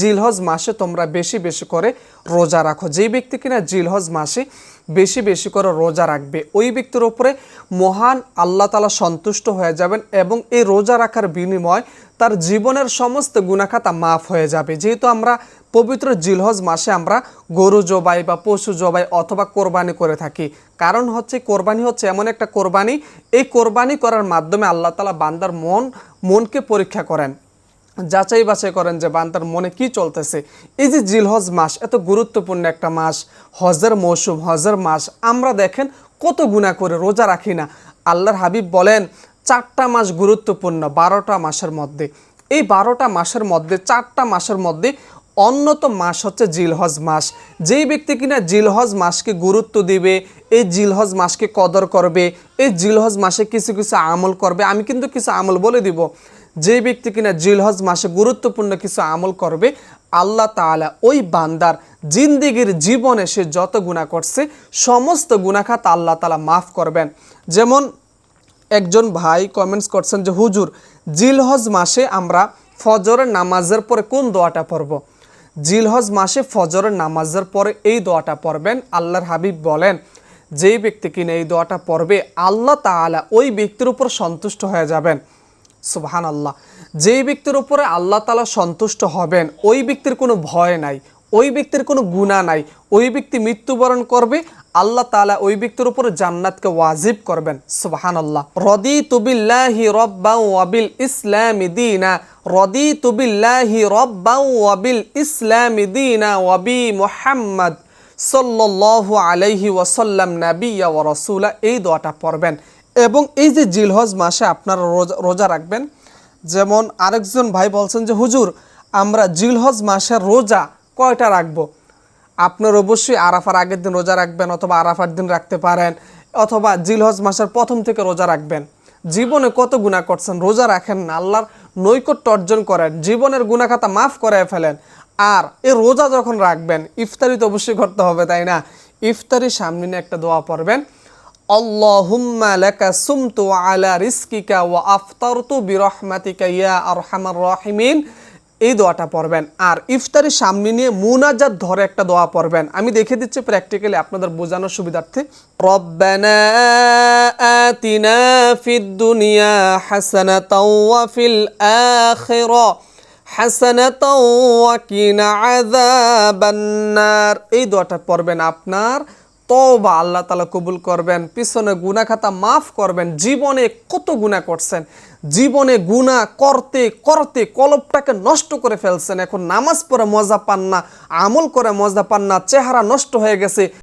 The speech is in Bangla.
জিলহজ মাসে তোমরা বেশি বেশি করে রোজা রাখো। যেই ব্যক্তি কিনা জিলহজ মাসে বেশি বেশি করে রোজা রাখবে, ওই ব্যক্তির উপরে মহান আল্লাহ তালা সন্তুষ্ট হয়ে যাবেন এবং এই রোজা রাখার বিনিময় তার জীবনের সমস্ত গুণাখাতা মাফ হয়ে যাবে। যেহেতু আমরা পবিত্র জিলহজ মাসে আমরা গরু জবাই বা পশু জবাই অথবা কোরবানি করে থাকি। কারণ হচ্ছে কোরবানি হচ্ছে এমন একটা কোরবানি, এই কোরবানি করার মাধ্যমে আল্লাহ তালা বান্দার মন, মনকে পরীক্ষা করেন। যাচাই বাছাই করেন যে বান্দার মনে কি চলতেছে। এই যে জিলহজ মাস, এত গুরুত্বপূর্ণ একটা মাস, হজের মৌসুম, হজের মাস, আমরা দেখেন কত গুণা করে রোজা রাখি না। আল্লাহর হাবিব বলেন, চারটা মাস গুরুত্বপূর্ণ, বারোটা মাসের মধ্যে। এই বারোটা মাসের মধ্যে, চারটা মাসের মধ্যে অন্যতম মাস হচ্ছে জিলহজ মাস। যেই ব্যক্তি কিনা জিলহজ মাসকে গুরুত্ব দিবে, এই জিলহজ মাসকে কদর করবে, এই জিলহজ মাসে কিছু কিছু আমল করবে, আমি কিন্তু কিছু আমল বলে দিব। যে ব্যক্তি কিনা জিলহজ মাসে গুরুত্বপূর্ণ কিছু আমল করবে, আল্লাহ তাআলা ওই বান্দার জিন্দিগির জীবনে সে যত গুণা করছে, সমস্ত গুণাখাত আল্লাহ তালা মাফ করবেন। যেমন একজন ভাই কমেন্টস করছেন যে, হুজুর, জিলহজ মাসে আমরা ফজরের নামাজের পরে কোন দোয়াটা পড়ব? জিলহজ মাসে ফজরের নামাজের পরে এই দোয়াটা পড়বেন। আল্লাহর হাবিব বলেন, যেই ব্যক্তি কিনা এই দোয়াটা পড়বে, আল্লাহ তাআলা ওই ব্যক্তির উপর সন্তুষ্ট হয়ে যাবেন। সুবহান আল্লাহ যেই ব্যক্তির উপরে আল্লাহ তালা সন্তুষ্ট হবেন, ওই ব্যক্তির কোনো ভয় নাই, ওই ব্যক্তির কোনো গুণা নাই। ওই ব্যক্তি মৃত্যুবরণ করবে, আল্লাহ তালা ওই ব্যক্তির উপরে জান্নাতকে ওয়াজিব করবেন সুবহান আল্লাহ রদি তুবিল্লাহি রব্বা ওয়াবিল ইসলাম দিনা রদি তুবিল্লাহি রব্বা ওয়াবিল ইসলাম দিনা ওয়াবি মোহাম্মদ সাল্লাল্লাহু আলাইহি ওয়াসাল্লাম নাবিয়া ওয়া রাসূলা। এই দোয়াটা পড়বেন। এবং এই যে জিলহজ মাসে আপনারা রোজা রোজা রাখবেন, যেমন আরেকজন ভাই বলছেন যে, হুজুর, আমরা জিলহজ মাসের রোজা কয়টা রাখব? আপনার অবশ্যই আরাফার আগের দিন রোজা রাখবেন অথবা আরাফার দিন রাখতে পারেন, অথবা জিলহজ মাসের প্রথম থেকে রোজা রাখবেন। জীবনে কত গুণা করছেন? রোজা রাখেন না, আল্লাহর নৈকট্য অর্জন করেন, জীবনের গুণাখাতা মাফ করে ফেলেন। আর এই রোজা যখন রাখবেন, ইফতারি তো অবশ্যই করতে হবে, তাই না? ইফতারি সামনে একটা দোয়া পড়বেন। আল্লাহুম্মা লাকা সুমতু আলা রিজকিকা ওয়া আফতারতু বিরহমাতিকা ইয়া আরহামার রাহিমিন এই দোয়াটা পড়বেন। আর ইফতারি সামনে নিয়ে মুনাজাত ধরে একটা দোয়া পড়বেন। আমি দেখে দিচ্ছি প্র্যাকটিক্যালি আপনাদের বোঝানোর সুবিধার্থে। রব্বানা আতিনা ফিদ দুনিয়া হাসানাতাও ওয়া ফিল আখিরা হাসানাতাও ওয়া কিনা আযাবান্নার এই দোয়াটা পড়বেন আপনার তওবা আল্লাহ তালা কবুল করবেন, পিছনে গুনা খাতা মাফ করবেন, জীবনে কত গুণা করছেন? জীবনে গুণা করতে করতে কলপটাকে নষ্ট করে ফেলছেন। এখন নামাজ পড়ে মজা পান না, আমল করে মজা পান না, চেহারা নষ্ট হয়ে গেছে।